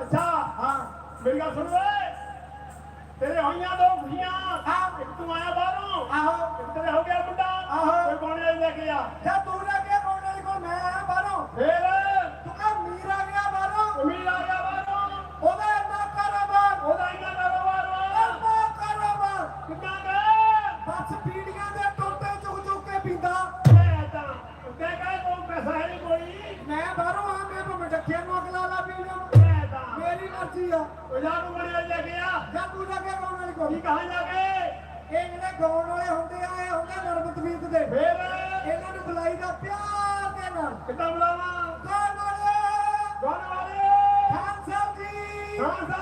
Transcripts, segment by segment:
ਅੱਛਾ ਹਾਂ ਮੇਰੀ ਗੱਲ ਸੁਣ ਓਏ ਤੇਰੇ ਹੋਈਆਂ ਦੋ ਖੁਸ਼ੀਆਂ ਹਾਂ। ਇੱਕ ਤੂੰ ਆਇਆ ਬਾਹਰੋਂ ਆਹੋ ਇੱਕ ਤੇਰੇ ਹੋ ਗਿਆ ਮੁੰਡਾ ਆਹੋ। ਕੋਈ ਕੋਣੇ ਲੈ ਕੇ ਆ ਜਾ ਤੂੰ ਲੱਗੇ ਕੋਣ ਮਰਜ਼ੀ ਆ। ਉਹ ਜਾ ਨੂੰ ਬੜੇ ਲੈ ਕੇ ਆ। ਜਾ ਵਾਲੀ ਕੀ ਕਹਾਂ ਜਾ ਕੇ? ਇਹ ਜਿਹੜੇ ਗਾਉਣ ਵਾਲੇ ਹੁੰਦੇ ਆ ਇਹ ਹੁੰਦੇ ਨਰਮ ਤਮੀਜ਼ ਦੇ। ਫੇਰ? ਇਹਨਾਂ ਨੂੰ ਬੁਲਾਈ ਦਾ ਪਿਆਰ ਦੇ ਨਾਲ। ਕਿੱਦਾਂ ਬੁਲਾਵਾਂ? ਗਾਉਣ ਵਾਲੇ। ਗਾਣ ਵਾਲੇ? ਖਾਨ ਸਾਹਿਬ ਜੀ। ਖਾਨ ਸਾਹਿਬ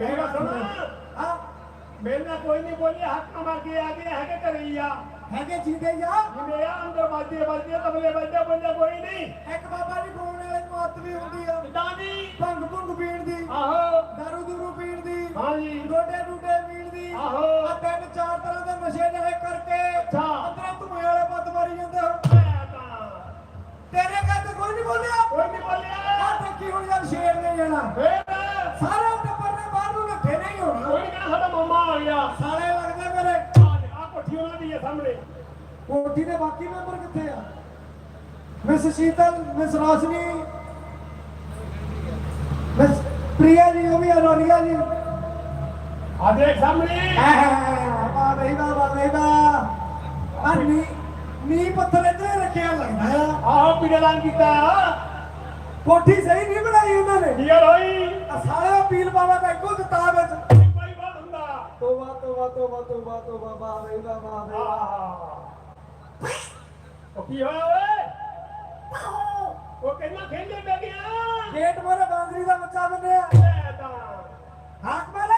ਮੇਰੀ ਸੁਣ। ਹਾਂ ਮੇਰੇ ਨਾਲ ਕੋਈ ਨਹੀਂ ਬੋਲੀ ਹੱਥ ਮਾਰ ਕੇ ਆ ਕੇ ਹੈਗੇ ਘਰੇ ਹੀ ਆ। ਹੈਗੇ ਜੀਦੇ ਜਾ ਜਿਵੇਂ ਆ ਅੰਦਰ ਬਾਜੇ ਬਾਜੇ ਤਬਲੇ ਬਾਜੇ ਬੰਦੇ ਕੋਈ ਨਹੀਂ ਇੱਕ ਬਾਬਾ ਜੀ ਗਾਉਣ ਵਾਲੇ ਨੂੰ ਹੱਥ ਵੀ ਹੁੰਦੀ ਆ। ਜੀ? ਭੰਗ ਭੁੰਗ ਪੀਣ ਦੀ। ਆਹੋ। ਦਾਰੂ ਦੂਰੂ ਪੀਣ ਦੀ। ਹਾਂ ਜੀ ਡੋਡੇ ਡੂਡੇ ਪੀਣ ਦੀ। ਆਹੋ। ਆ ਤਿੰਨ ਚਾਰ ਤਰ੍ਹਾਂ ਦੇ ਨਸ਼ੇ ਜਿਹੜੇ ਕਰਕੇ ਅੱਛਾ। ਅੰਦਰੋਂ ਧੂਏ ਵਾਲੇ ਪੱਤ ਮਾਰੀ ਜਾਂਦੇ ਹੋ ਤੇਰੇ ਘਰ ਤੇ ਕੋਈ ਨਹੀਂ ਬੋਲਿਆ। ਕੋਈ ਨਹੀਂ ਬੋਲਿਆ। ਆ ਦੇਖੀ ਹੁਣ ਯਾਰ ਸ਼ੇਰ ਨੇ ਜਾਣਾ। ਫੇਰ ਸਾਰਾ ਟੱਬਰ ਨੇ ਬਾਹਰ ਨੂੰ ਨੱਠੇ ਨਹੀਂ ਹੋਣਾ ਕੋਈ ਨਹੀਂ ਕਹਿੰਦਾ ਸਾਡਾ ਮਾਮਾ ਆ ਗਿਆ ਸਾਲੇ ਲੱਗਦੇ ਮੇਰੇ ਆ ਕੋਠੀ ਉਹਨਾਂ ਦੀ ਹੈ ਸਾਹਮਣੇ। ਕੋਠੀ ਦੇ ਬਾਕੀ ਮੈਂਬਰ ਕਿੱਥੇ ਆ? Miss Sheetal miss Roshni miss Priya ji ਉਹ ਵੀ ਅਨੋਰੀਆ ਜੀ। ਆ ਦੇਖ ਸਾਹਮਣੇ। ਵਾਹ ਬਈ ਵਾਹ ਵਾਹ ਬਈ ਵਾਹ ਆ ਨੀ ਨੀ ਪੱਥਰ ਇੱਧਰ ਰੱਖਿਆ ਲੱਗਦਾ ਆ। ਆਹੋ ਪੀੜੇ ਲਾਂ ਕੀਤਾ ਕੋਠੀ ਸਹੀ ਨਹੀਂ ਬਣਾਈ ਉਹਨਾਂ ਨੇ। ਡੀਅਰ ਹੋਈ। ਆ ਸਾਲੇ ਪੀਲ ਬਾਬਾ ਦਾ ਇੱਕੋ ਕਿਤਾਬ ਵਿੱਚ। ਤੋਬਾ ਤੋਬਾ ਤੋਬਾ ਤੋਬਾ ਤੋਬਾ ਬਈ ਵਾਹ ਆਹ। ਉਹ ਕੀ ਹੋਇਆ ਓਏ? ਉਹ ਕਹਿੰਦਾ ਖੇਡੇ ਪੈ ਗਿਆ। ਗੇਟ ਮੋਰੇ ਬਾਂਦਰੀ ਦਾ ਬੱਚਾ ਬੰਨਿਆ। ਹਾਕ ਮਾਰ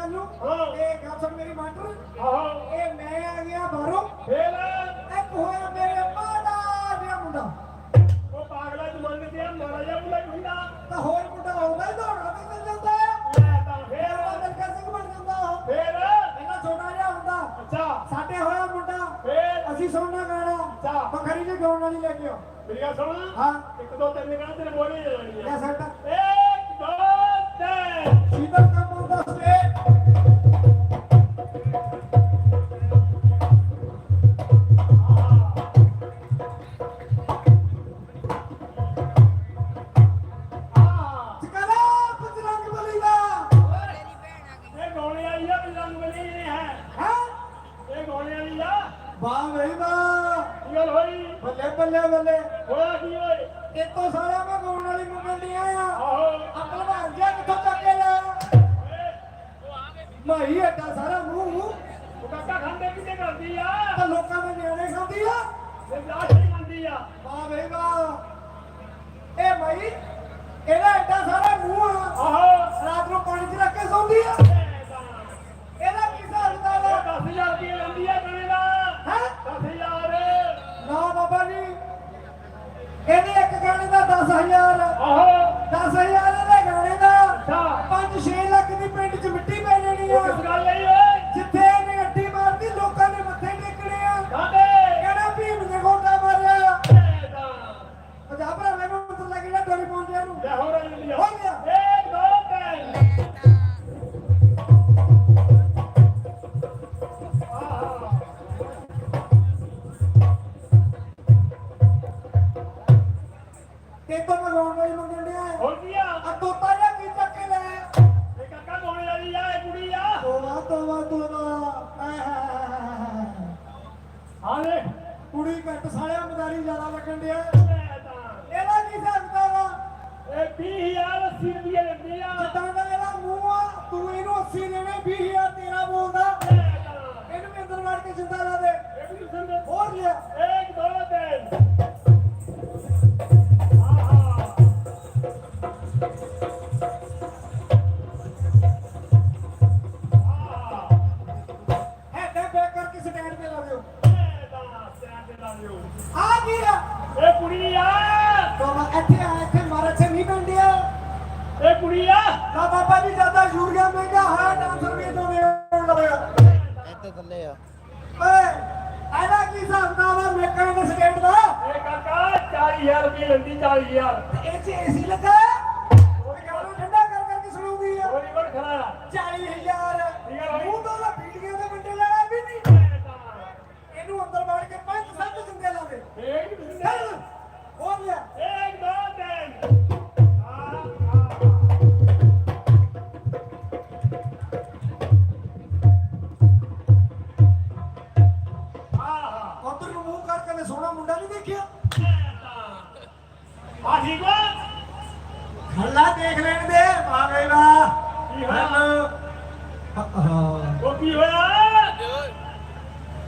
ਗੱਲ ਨੂੰ। ਇਹ ਗੱਲ ਸੁਣ ਮੇਰੀ ਮਾਟਰ ਆਹੋ ਇਹ ਮੈਂ ਆ ਗਿਆ ਬਾਹਰੋਂ। ਫੇਰ? ਇੱਕ ਹੋਇਆ ਮੇਰੇ ਮਾਦਾ ਜਿਹਾ ਮੁੰਡਾ। ਉਹ ਪਾਗਲਾ ਜਮਾਨੇ ਤੇ ਮਾਰਾ ਜਾ ਬੁਲਾ ਹੁੰਦਾ। ਤਾਂ ਹੋਰ ਮੁੰਡਾ ਆਉਂਦਾ ਹੀ ਦੌੜਦਾ ਵੀ ਮਿਲ ਜਾਂਦਾ। ਆ ਲੈ ਤਾਂ ਫੇਰ। ਸਿੰਘ ਬਣ ਜਾਂਦਾ ਉਹ। ਫੇਰ? ਇੰਨਾ ਛੋਟਾ ਜਿਹਾ ਹੁੰਦਾ। ਅੱਛਾ। ਸਾਡੇ ਹੋਇਆ ਮੁੰਡਾ। ਫੇਰ? ਅਸੀਂ ਸੁਣਨਾ ਗਾਣਾ। ਅੱਛਾ। ਬਖਰੀ ਜੀ ਗਾਉਣ ਵਾਲੀ ਲੈ ਕੇ ਆਓ। ਮੇਰੀ ਗੱਲ ਸੁਣ। ਹਾਂ। ਇੱਕ ਦੋ ਤਿੰਨ ਗਾਣੇ ਤੇਰੇ ਬੋਲੇ ਜਾਣੀ ਲੈ ਆ ਸੱਟ। ਇੱਕ ਦੋ ਮਾਈ ਏਡਾ ਸਾਰਾ ਮੂੰਹ ਉਹ ਕਾਕਾ ਖਾਂਦੇ ਕਿਤੇ ਕਰਦੀ ਆ? ਤਾਂ ਲੋਕਾਂ ਦੇ ਨਿਆਣੇ ਖਾਂਦੀ ਆ। ਤੇ ਲਾਸ਼ ਹੀ ਖਾਂਦੀ ਆ। ਵਾਹ ਬਈ ਵਾਹ। ਇਹ ਮਾਈ ਇਹਦਾ ਏਡਾ ਸਾਰਾ ਮੂੰਹ ਆ। ਆਹੋ। ਰਾਤ ਨੂੰ ਪਾਣੀ 'ਚ ਰੱਖ ਕੇ ਸੌਂਦੀ ਆ। ਇਹ ਇਹਦਾ ਕੀ ਹਿਸਾਬ ਆ? 10000 ਰੁਪਏ ਲੈਂਦੀ ਆ ਕਣੇ ਦਾ। ਹੈ? 10000 ਨਾ ਬਾਬਾ ਜੀ ਇਹਦੇ ਇੱਕ ਗਾਣੇ ਦਾ 10000 ਆਹੋ। 10000 ਇਹਦੇ ਗਾਣੇ ਦਾ। ਅੱਛਾ 5-6 ਲੱਖ ਦੀ ਪਿੰਡ 'ਚ ਮਿੱਟੀ ਪੈ ਜਾਣੀ ਆ। ਕਿਸ ਗੱਲ ਲਈ ਮਦਾਰੀ ਜ਼ਿਆਦਾ ਲੱਗਣ ਡਿਆ। ਇਹਦਾ ਕੀ ਸਕਦਾ ਵਾ? ਇਹ 20000 80 ਰੁਪਏ ਲੈਂਦੇ ਆ। ਜਿੱਦਾਂ ਦਾ ਇਹਦਾ ਮੂੰਹ ਆ ਤੂੰ ਇਹਨੂੰ 80 ਦੇਣੇ 20000 ਤੇਰਾ ਬੋਲਦਾ। ਇਹਨੂੰ ਅੰਦਰ ਵੜ ਕੇ ਜਿੰਦਾ ਲਾ ਦੇ। ਹੋਰ ਲਿਆ ਯੂਰੀਆ ਮਹਿੰਗਾ ਹੋਇਆ ਡਾਂਸਰ ਵੀ ਤੋਂ ਦੇਣ ਲੱਗਿਆ। ਇੱਥੇ ਥੱਲੇ ਆ। ਓਏ ਇਹਦਾ ਕੀ ਹਿਸਾਬ ਦਾ ਵਾ ਮੇਕਾਂ ਦੇ ਸਟੈਂਡ ਦਾ। ਇਹ ਕਾਕਾ 40000 ਰੁਪਏ ਲੈਂਦੀ 40000 ਤੇ ਇਹ ਚ ਏਸੀ ਲੱਗਾ?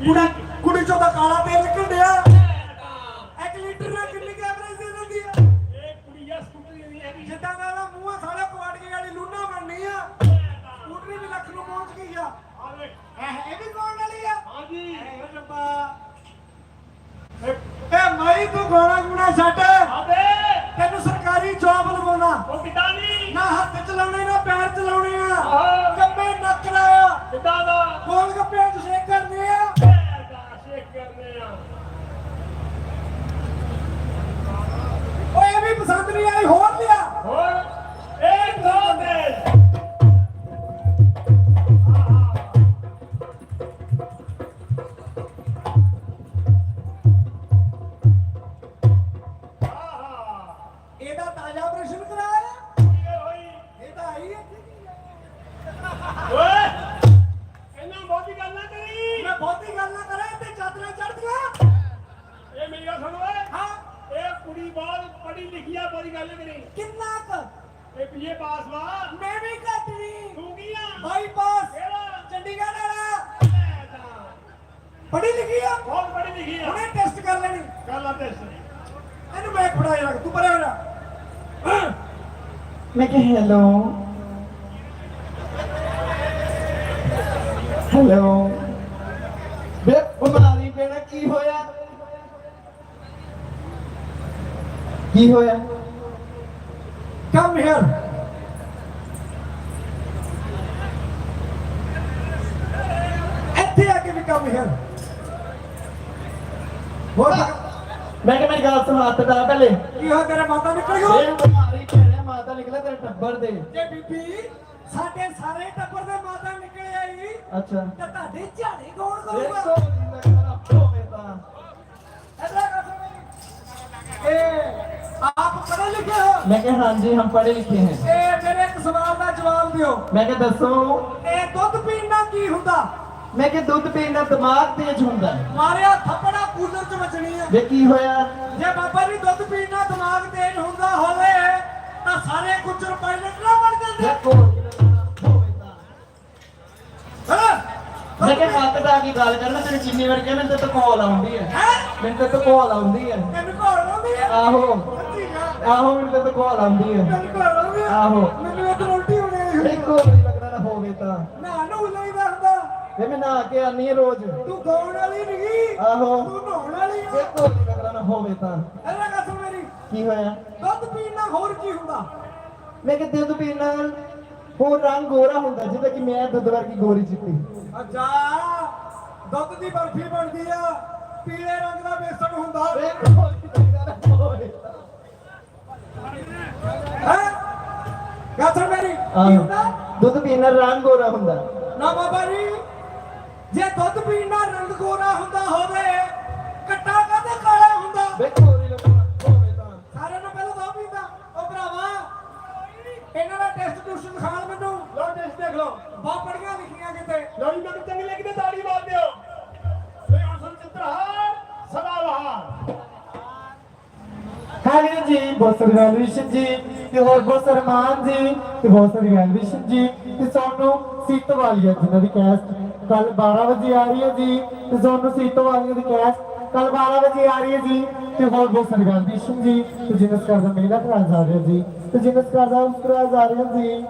mudah ਬਹੁਤ ਪੜ੍ਹੀ ਲਿਖੀ ਆ ਬੜੀ ਗੱਲ ਕਰੀ ਕਿੰਨਾ ਕ? ਇਹ ਬੀਏ ਪਾਸ ਵਾ। ਮੈਂ ਵੀ ਘੱਟ ਨਹੀਂ ਤੂੰ ਕੀ ਆ? ਬਾਈਪਾਸ ਕਿਹੜਾ? ਚੰਡੀਗੜ੍ਹ ਵਾਲਾ। ਇਹ ਤਾਂ। ਪੜ੍ਹੀ ਲਿਖੀ ਆ? ਬਹੁਤ ਪੜ੍ਹੀ ਲਿਖੀ ਆ। ਹੁਣੇ ਟੈਸਟ ਕਰ ਲੈਣੀ। ਗੱਲ ਆ ਟੈਸਟ ਇਹਨੂੰ ਮੈਂ ਫੜਾ ਜਾ ਤੂੰ ਪਰੇ ਹੋ ਜਾ ਮੈਂ ਕਿਹਾ ਹੈਲੋ ਹੈਲੋ ਬੇ ਬਿਮਾਰੀ ਪੈਣਾ ਕੀ ਹੋਇਆ? ਕੀ ਹੋਇਆ? ਕਮ ਹੇਅਰ ਇੱਥੇ ਆ ਕੇ ਵੀ ਕਮ ਹੇਅਰ ਹੋਰ ਮੈਂ ਕਿਹਾ ਮੇਰੀ ਗੱਲ ਸੁਣ ਹੱਥ ਦਾ ਪਹਿਲੇ। ਕੀ ਹੋ ਤੇਰੇ ਮਾਤਾ ਨਿਕਲ ਇਹ ਗਈ ਬਿਮਾਰੀ ਪੈਣਾ ਮਾਤਾ ਨਿਕਲੇ ਤੇਰੇ ਟੱਬਰ ਦੇ। ਜੇ ਬੀਬੀ ਸਾਡੇ ਸਾਰੇ ਟੱਬਰ ਦੇ ਮਾਤਾ ਨਿਕਲ ਆਈ। ਅੱਛਾ। ਤਾਂ ਤੁਹਾਡੇ ਝਾੜੇ ਕੌਣ ਕਰੂਗਾ ਜੀ ਮੈਂ ਕਰਾਂ ਹੋਵੇ ਤਾਂ ਐਦਾਂ ਕਰ ਸਕਦੇ ਇਹ ਆਪ ਪੜ੍ਹੇ ਲਿਖੇ ਹੋ ਮੈਂ ਕਿਹਾ ਹਾਂਜੀ ਹਮ ਪੜ੍ਹੇ ਲਿਖੇ ਹਾਂ। ਇਹ ਮੇਰੇ ਇੱਕ ਸਵਾਲ ਦਾ ਜਵਾਬ ਦਿਓ। ਮੈਂ ਕਿਹਾ ਦੱਸੋ। ਇਹ ਦੁੱਧ ਪੀਣਾ ਕੀ ਹੁੰਦਾ? ਮੈਂ ਕਿਹਾ ਦੁੱਧ ਪੀਣ ਦਾ ਦਿਮਾਗ ਤੇਜ਼ ਹੁੰਦਾ ਮਾਰਿਆ ਥੱਪੜਾ ਕੂਲਰ ਚ ਵੱਜਣੀ ਆ। ਵੇ ਕੀ ਹੋਇਆ? ਜੇ ਬਾਬਾ ਜੀ ਦੁੱਧ ਪੀਣਾ ਦਿਮਾਗ ਤੇਜ਼ ਹੁੰਦਾ ਹੋਵੇ ਤਾਂ ਸਾਰੇ ਗੁੱਜਰ ਪਾਇਲਟ ਨਾ ਬਣ ਜਾਂਦੇ ਮੈਂ ਕਿਹਾ ਹੱਥ ਦਾ ਕੀ ਗੱਲ ਕਰਨਾ? ਤੇਰੀ ਚੀਨੀ ਵਰਗੇ ਮੈਨੂੰ ਤੇ ਕੋਲ ਆਉਂਦੀ ਹੈ? ਮੈਨੂੰ ਤੇ ਕੋਲ ਆਉਂਦੀ ਹੈ ਤੈਨੂੰ ਘੋਲ ਆਉਂਦੀ ਆ? ਆਹੋ। ਆਹੋ ਮੈਨੂੰ ਤਾਂ ਕਾਲ ਆਉਂਦੀ ਹੈ ਆਉਂਦੀ ਆਹੋ। ਮੈਨੂੰ ਇਹ ਉਲਟੀ ਹੋਣੀ ਹੋਈ ਇੱਕ ਨਹੀਂ ਲੱਗਦਾ ਨਾ ਹੋਵੇ ਤਾਂ। ਨਾ ਨੂੰ ਨਹੀਂ ਦੱਸਦਾ। ਵੇ ਮੈਂ ਨਹਾ ਕੇ ਆਨੀ ਹੈ ਰੋਜ਼। ਤੂੰ ਗਾਉਣ ਵਾਲੀ ਨਹੀਂ ਆਹੋ। ਤੂੰ ਨਹਾਉਣ ਵਾਲੀ ਆ। ਇੱਕ ਨਹੀਂ ਲੱਗਦਾ ਨਾ ਹੋਵੇ ਤਾਂ। ਇਹਦਾ ਕਸ ਮੇਰੀ। ਕੀ ਹੋਇਆ? ਦੁੱਧ ਪੀਣ ਨਾਲ ਹੋਰ ਕੀ ਹੁੰਦਾ? ਮੈਂ ਕਿ ਦੁੱਧ ਪੀਣ ਨਾਲ ਹੋਰ ਰੰਗ ਗੋਰਾ ਹੁੰਦਾ ਜਿੱਦਾਂ ਕਿ ਮੈਂ ਦੁੱਧ ਵਰਗੀ ਗੋਰੀ ਚਿੱਟੀ। ਅੱਛਾ ਦੁੱਧ ਦੀ ਬਰਫੀ ਬਣਦੀ ਆ। ਪੀਲੇ ਰੰਗ ਦਾ ਬੇਸਣ ਹੁੰਦਾ। ਵੇ ਲੱਗਦਾ ਹੈ? ਕਸ ਮੇਰੀ ਕੀ ਆਹੋ। ਹੁੰਦਾ ਦੁੱਧ ਪੀਣ ਰੰਗ ਗੋਰਾ ਹੁੰਦਾ। ਨਾ ਬਾਬਾ ਜੀ ਜੇ ਦੁੱਧ ਪੀਣ ਰੰਗ ਗੋਰਾ ਹੁੰਦਾ ਹੋਵੇ ਕੱਟਾ ਕਦੇ ਕਾਲਾ ਹੁੰਦਾ? ਵੇ ਹੋਰ ਲੱਗਦਾ ਹੋਵੇ ਤਾਂ। ਸਾਰਿਆਂ ਨੂੰ ਪਹਿਲਾਂ ਦੋ ਪੀਂਦਾ ਉਹ ਭਰਾਵਾ ਇਹਨਾਂ ਦਾ ਟੈਸਟ ਟੂਸ਼ਨ ਦਿਖਾਣ ਮੈਨੂੰ। ਲੋ ਟੈਸਟ ਦੇਖ ਲਓ। ਬਹੁਤ ਪੜੀਆਂ ਲਿਖੀਆਂ ਕਿਤੇ। ਲੋ ਜੀ ਮੈਨੂੰ ਚੰਗੀ ਲੱਗੀ ਤੇ ਤਾੜੀ ਮਾਰ ਦਿਓ। ਹੁਣ ਸੁਣ ਚਿੱਤਰਹਾਰ ਸਦਾ ਬਹਾਰ। ਹੈਲੋ ਜੀ ਬਹੁਤ ਸਾਰੀ ਵੈਲਿਊਸ਼ਨ ਜੀ। ਤੇ ਹੋਰ ਬਹੁਤ ਸਾਰੇ ਜੀ ਤੇ ਬਹੁਤ ਸਾਰੀ ਵੈਲਿਊਸ਼ਨ ਜੀ ਤੇ ਸਾਨੂੰ ਸੀਤੋ ਵਾਲੀਆ ਜਿਨ੍ਹਾਂ ਦੀ ਕੈਸਟ ਕੱਲ 12 ਵਜੇ ਆ ਰਹੀ ਹੈ ਜੀ ਤੇ ਸਾਨੂੰ ਸੀਤੋ ਵਾਲੀਆ ਦੀ ਕੈਸਟ ਕੱਲ 12 ਵਜੇ ਆ ਰਹੀ ਹੈ ਜੀ ਤੇ ਹੋਰ ਬਹੁਤ ਸਾਰੀ ਵੈਲਿਊਸ਼ਨ ਜੀ ਤੇ ਜਿਨਸ ਕਰਦਾ ਮੇਲਾ ਪ੍ਰਾਈਜ਼ ਜਾ ਰਿਹਾ ਜੀ ਤੇ ਜਿਨਸ ਕਰਦਾ ਉਸ ਪ੍ਰਾਈਜ਼ ਆ ਰਿਹਾ ਜੀ।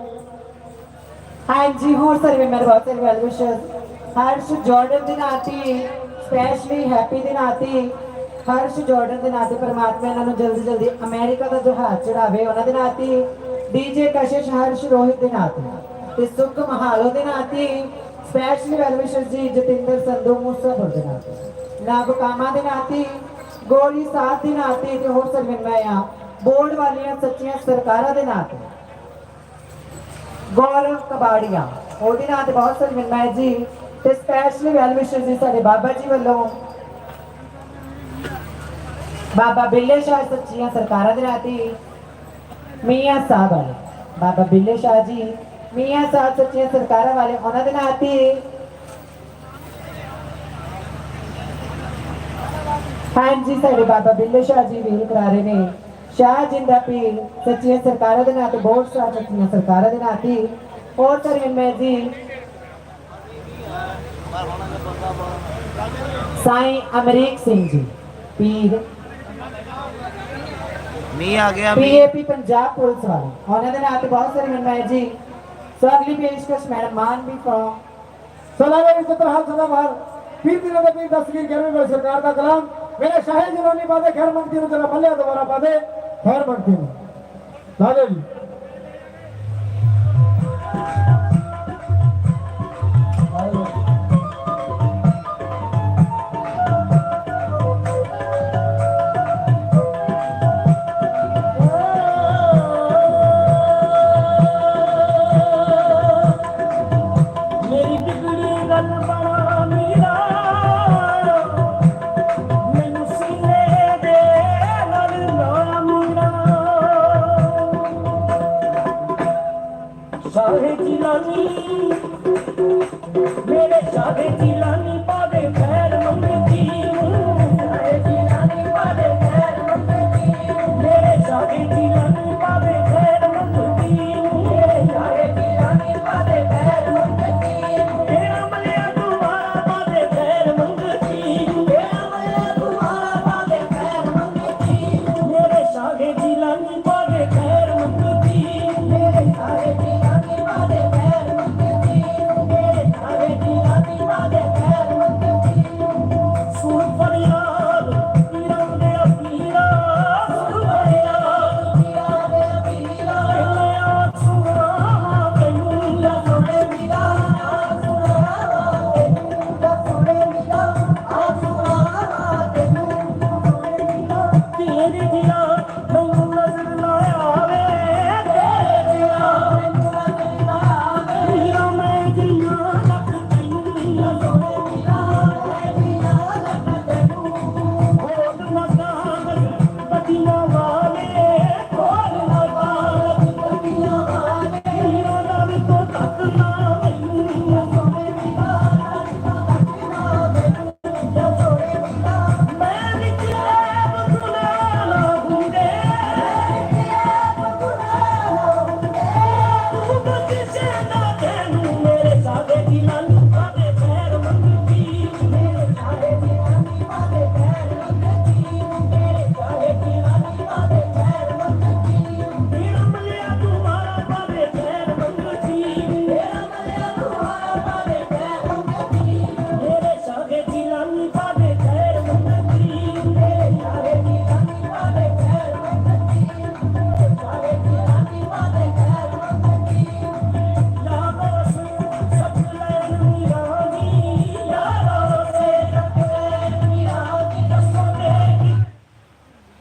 ਹਾਂਜੀ ਹੋਰ ਸਾਰੇ ਮੇਰੇ ਬਹੁਤ ਸਾਰੇ ਵੈਲ ਵਿਸ਼ਸ ਹਰਸ਼ ਜਾਰਡਨ ਦੇ ਨਾਤੇ ਸਪੈਸ਼ਲੀ ਹੈਪੀ ਦੇ ਨਾਤੇ। ਹਰਸ਼ ਜਾਰਡਨ ਦੇ ਨਾਤੇ ਪਰਮਾਤਮਾ ਇਹਨਾਂ ਨੂੰ ਜਲਦੀ ਜਲਦੀ ਅਮਰੀਕਾ ਦਾ ਜਹਾਜ਼ ਚੜਾਵੇ ਉਹਨਾਂ ਦੇ ਨਾਤੇ ਡੀਜੇ ਕਸ਼ਿਸ਼, ਹਰਸ਼ ਰੋਹਿਤ ਦੇ ਨਾਤੇ ਤੇ। ਸੁਖ ਮਹਾਲੋ ਦੇ ਨਾਤੇ ਸਪੈਸ਼ਲੀ ਵੈਲ ਜੀ, ਜਤਿੰਦਰ ਸੰਧੂ ਮੂਸਾਪੁਰ ਦੇ ਨਾਤੇ ਨਾਬ ਕਾਮਾ ਦੇ ਨਾਤੇ ਗੋਲੀ ਸਾਥ ਦੇ ਨਾਤੇ ਤੇ ਹੋਰ ਸਾਰੇ ਬੋਰਡ ਵਾਲੀਆਂ ਸੱਚੀਆਂ ਸਰਕਾਰਾਂ ਦੇ ਨਾਤੇ ਗੌਰਵ ਕਬਾੜੀਆ, ਉਹਦੇ ਨਾਂ ਤੇ ਬਹੁਤ ਸਾਰੇ ਜੀ। ਤੇ ਸਪੈਸ਼ਲੀ ਵੈਲ ਜੀ ਸਾਡੇ ਬਾਬਾ ਜੀ ਵੱਲੋਂ ਬਾਬਾ ਬਿੱਲੇ ਸ਼ਾਹ ਸੱਚੀਆਂ ਸਰਕਾਰਾਂ ਦੇ ਨਾਂ ਤੇ ਮੀਆਂ ਸਾਹਿਬ ਵਾਲੇ ਬਾਬਾ ਬਿੱਲੇ ਸ਼ਾਹ ਜੀ ਮੀਆਂ ਸਾਹਿਬ ਸੱਚੀਆਂ ਸਰਕਾਰਾਂ ਵਾਲੇ ਉਹਨਾਂ ਦੇ ਨਾਂ ਤੇ ਹਾਂਜੀ ਸਾਡੇ ਬਾਬਾ ਬਿੱਲੇ ਸ਼ਾਹ ਜੀ ਵੀਰ ਕਰਾ ਰਹੇ ਨੇ ਸ਼ਾਹ ਜਿੰਦਾ ਪੀਰ ਸੱਚੀਆਂ ਸਰਕਾਰਾਂ ਦੇ ਨਾਂ ਤੇ ਬਹੁਤ ਸਾਰਾ ਸੱਚੀਆਂ ਸਰਕਾਰਾਂ ਦੇ ਨਾਂ ਤੇ ਹੋਰ ਕਰੇ ਮੈਂ ਜੀ ਸਾਈਂ ਅਮਰੀਕ ਸਿੰਘ ਜੀ ਪੀਰ ਮੀਂਹ ਆ ਗਿਆ ਮੀਂਹ ਪੀਏਪੀ ਪੰਜਾਬ ਪੁਲਿਸ ਵਾਲੇ ਉਹਨਾਂ ਦੇ ਨਾਂ ਤੇ ਬਹੁਤ ਸਾਰੇ ਮੈਂ ਜੀ ਸੋ ਅਗਲੀ ਪੇਸ਼ਕਸ਼ ਮੈਡਮ ਮਾਨ ਵੀ ਫਰੋਮ ਸਲਾਮੇ ਵਿੱਚ ਤਰਹਾਂ ਸਦਾ ਬਾਹਰ ਪੀਰ ਦੀ ਨਦੇ ਪੀਰ ਦਸਵੀਰ ਗਿਆਰਵੀਂ ਵਾਲੀ ਸਰਕਾਰ ਦਾ ਕਲਾਮ ਮੇਰੇ ਸ਼ਾਹੀ ਜਵਾਨੀ ਪਾਦੇ ਖੈਰ ਮੰਗਤੀ ਨੂੰ ਤੇਰਾ ਮੱਲਿਆ ਦੁਬਾਰਾ ਪਾਦੇ ਖੈਰ ਮੰਗਤੀ ਨੂੰ